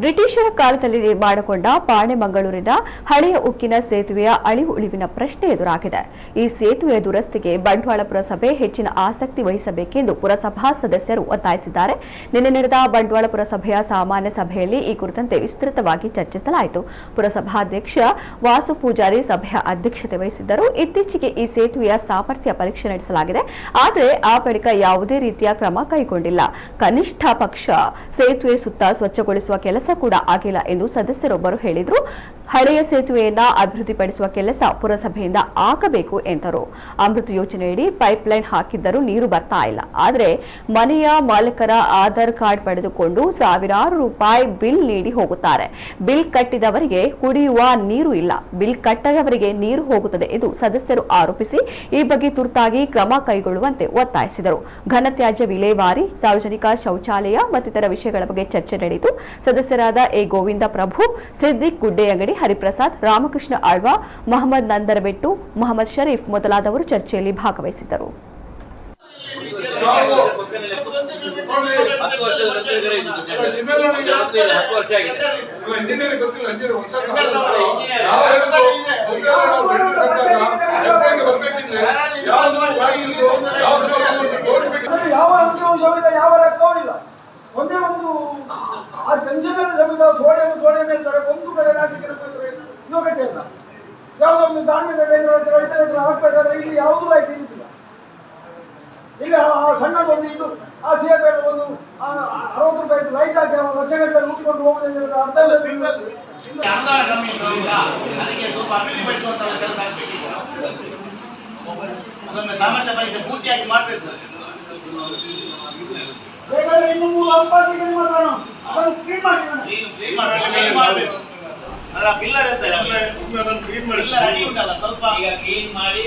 ಬ್ರಿಟಿಷರ ಕಾಲದಲ್ಲಿ ನಿರ್ಮಾಣಗೊಂಡ ಪಾಣೆಮಂಗಳೂರಿನ ಹಳೆಯ ಉಕ್ಕಿನ ಸೇತುವೆಯ ಅಳಿವು ಉಳಿವಿನ ಪ್ರಶ್ನೆ ಎದುರಾಗಿದೆ. ಈ ಸೇತುವೆಯ ದುರಸ್ತಿಗೆ ಬಂಟ್ವಾಳ ಪುರಸಭೆ ಹೆಚ್ಚಿನ ಆಸಕ್ತಿ ವಹಿಸಬೇಕೆಂದು ಪುರಸಭಾ ಸದಸ್ಯರು ಒತ್ತಾಯಿಸಿದ್ದಾರೆ. ನಿನ್ನೆ ನಡೆದ ಬಂಟ್ವಾಳ ಪುರಸಭೆಯ ಸಾಮಾನ್ಯ ಸಭೆಯಲ್ಲಿ ಈ ಕುರಿತಂತೆ ವಿಸ್ತೃತವಾಗಿ ಚರ್ಚಿಸಲಾಯಿತು. ಪುರಸಭಾಧ್ಯಕ್ಷ ವಾಸು ಪೂಜಾರಿ ಸಭೆಯ ಅಧ್ಯಕ್ಷತೆ ವಹಿಸಿದ್ದರು. ಇತ್ತೀಚೆಗೆ ಈ ಸೇತುವೆಯ ಸಾಮರ್ಥ್ಯ ಪರೀಕ್ಷೆ ನಡೆಸಲಾಗಿದೆ. ಆದರೆ ಆ ಬಳಿಕ ಯಾವುದೇ ರೀತಿಯ ಕ್ರಮ ಕೈಗೊಂಡಿಲ್ಲ. ಕನಿಷ್ಠ ಪಕ್ಷ ಸೇತುವೆ ಸುತ್ತ ಸ್ವಚ್ಛಗೊಳಿಸುವ ಕೆಲಸ ಕೂಡ ಆಗಿಲ್ಲ ಎಂದು ಸದಸ್ಯರೊಬ್ಬರು ಹೇಳಿದರು. ಹಳೆಯ ಸೇತುವೆಯನ್ನ ಅಭಿವೃದ್ಧಿಪಡಿಸುವ ಕೆಲಸ ಪುರಸಭೆಯಿಂದ ಆಗಬೇಕು ಎಂದರು. ಅಮೃತ ಯೋಜನೆಯಡಿ ಪೈಪ್ಲೈನ್ ಹಾಕಿದ್ದರೂ ನೀರು ಬರ್ತಾ ಇಲ್ಲ. ಆದರೆ ಮನೆಯ ಮಾಲೀಕರ ಆಧಾರ್ ಕಾರ್ಡ್ ಪಡೆದುಕೊಂಡು ಸಾವಿರಾರು ರೂಪಾಯಿ ಬಿಲ್ ನೀಡಿ ಹೋಗುತ್ತಾರೆ. ಬಿಲ್ ಕಟ್ಟಿದವರಿಗೆ ಕುಡಿಯುವ ನೀರು ಇಲ್ಲ. ಬಿಲ್ ಕಟ್ಟದವರಿಗೆ ನೀರು ಹೋಗುತ್ತದೆ ಎಂದು ಸದಸ್ಯರು ಆರೋಪಿಸಿ ಈ ಬಗ್ಗೆ ತುರ್ತಾಗಿ ಕ್ರಮ ಕೈಗೊಳ್ಳುವಂತೆ ಒತ್ತಾಯಿಸಿದರು. ಘನತ್ಯಾಜ್ಯ ವಿಲೇವಾರಿ, ಸಾರ್ವಜನಿಕ ಶೌಚಾಲಯ ಮತ್ತಿತರ ವಿಷಯಗಳ ಬಗ್ಗೆ ಚರ್ಚೆ ನಡೆಯಿತು. ಸದಸ್ಯರಾದ ಎ. ಗೋವಿಂದ ಪ್ರಭು ಸಿದ್ದಿಕ್ ಗುಡ್ಡೆಯಂಗಡಿ ಹರಿಪ್ರಸಾದ್ ರಾಮಕೃಷ್ಣ ಆಳ್ವ ಮೊಹಮ್ಮದ್ ನಂದರಬೆಟ್ಟು ಮೊಹಮ್ಮದ್ ಶರೀಫ್ ಮೊದಲಾದವರು ಚರ್ಚೆಯಲ್ಲಿ ಭಾಗವಹಿಸಿದ್ದರು. ನಾವು ಹತ್ತು ಧಾರ್ಮಿಕ ಕೇಂದ್ರ ಹತ್ರ ರೈತರ ಹತ್ರ ಹಾಕ್ಬೇಕಾದ್ರೆ ಇಲ್ಲಿ ಯಾವುದೂ ಲೈಟ್ ಇರುತ್ತಿಲ್ಲ ಇಲ್ಲಿ ಆ ಸಣ್ಣ ಸಣ್ಣದೊಂದು ಇದು ಆ ಸೇಬೆ ಒಂದು ಆ ಅರವತ್ತು ರೂಪಾಯಿ ಲೈಟ್ ಹಾಕಿ ಅವನು ಲಕ್ಷಗಟ್ಟಲೆ ಮುಟ್ಟಿಕೊಂಡು ಹೋಗುದು ಅಂತ ಹೇಳಿದ್ರೆ ಅರ್ಥ ಇಲ್ಲ. ಅದನ್ನು ಸಾಮರ್ಥ್ಯ ಪೂರ್ತಿಯಾಗಿ ಮಾಡಬೇಕು. ಬೇಕಾದ್ರೆ ಇನ್ನು ಮೂರು ಅಪ್ಪಾಜಿಗೆ ಮಾತ್ರ ಅದನ್ನು ಕ್ಲೀನ್ ಮಾಡಿ ನಾನು. ಕ್ಲೀನ್ ಮಾಡಬೇಕು. ಅದರ ಪಿಲ್ಲರ್ ಅಂತ ಕ್ಲೀನ್ ಮಾಡಿ ಸ್ವಲ್ಪ ಈಗ ಕ್ಲೀನ್ ಮಾಡಿ